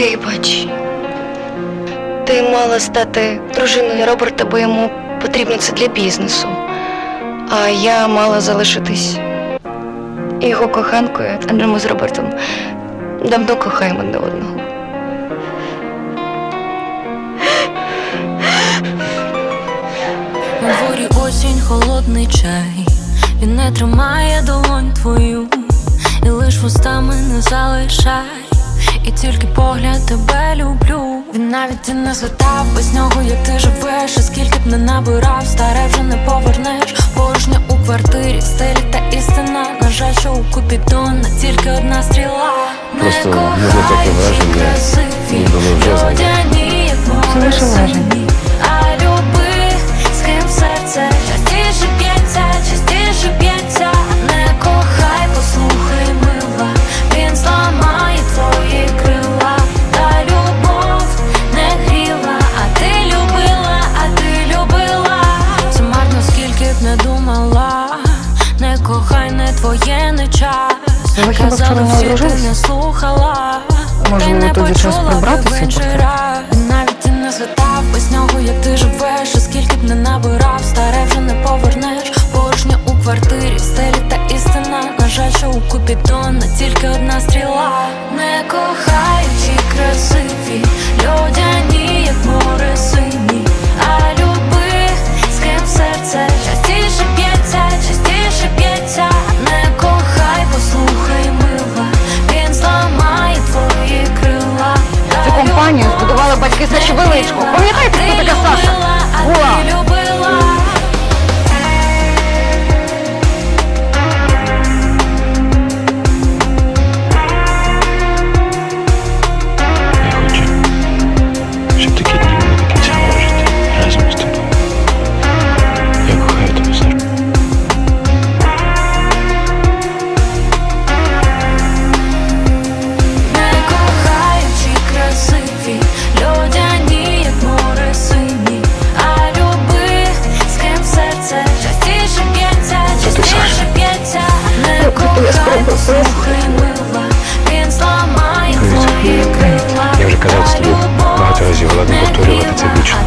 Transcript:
Вибач. Ти мала стати дружиною Роберта, бо йому потрібно це для бізнесу. А я мала залишитись його коханкою, адже ми з Робертом давно кохаємо одне одного. На дворі осінь, холодний чай. Він не тримає долонь твою, і лиш вустами не залишай. І тільки погляд тебе люблю. Він навіть і не звертав без нього, як ти живеш, і скільки б не набирав, старе вже не повернеш. Порожня у квартирі, стелі та істина. На жаль, що у Купідона тільки одна стріла. Просто в мене таке враження, кохай, не час. Ви хіба вчора не Казали, всі ти не слухала. Можливо, Ти не тоді час прибратися раз. Навіть і не згадав без нього, як ти живеш, і скільки б не набирав, старе вже не повернеш. Порожня у квартирі, стелі та істина. На жаль, що у Купідона тільки одна стріла. Не кохаючи компанію збудували батьки Саші Величко. Пам'ятаєте, хто така Саша? Була. Послухай, мила, він зламає твої крила. Я вже казав тобі багато разів, не повторювати це вічно.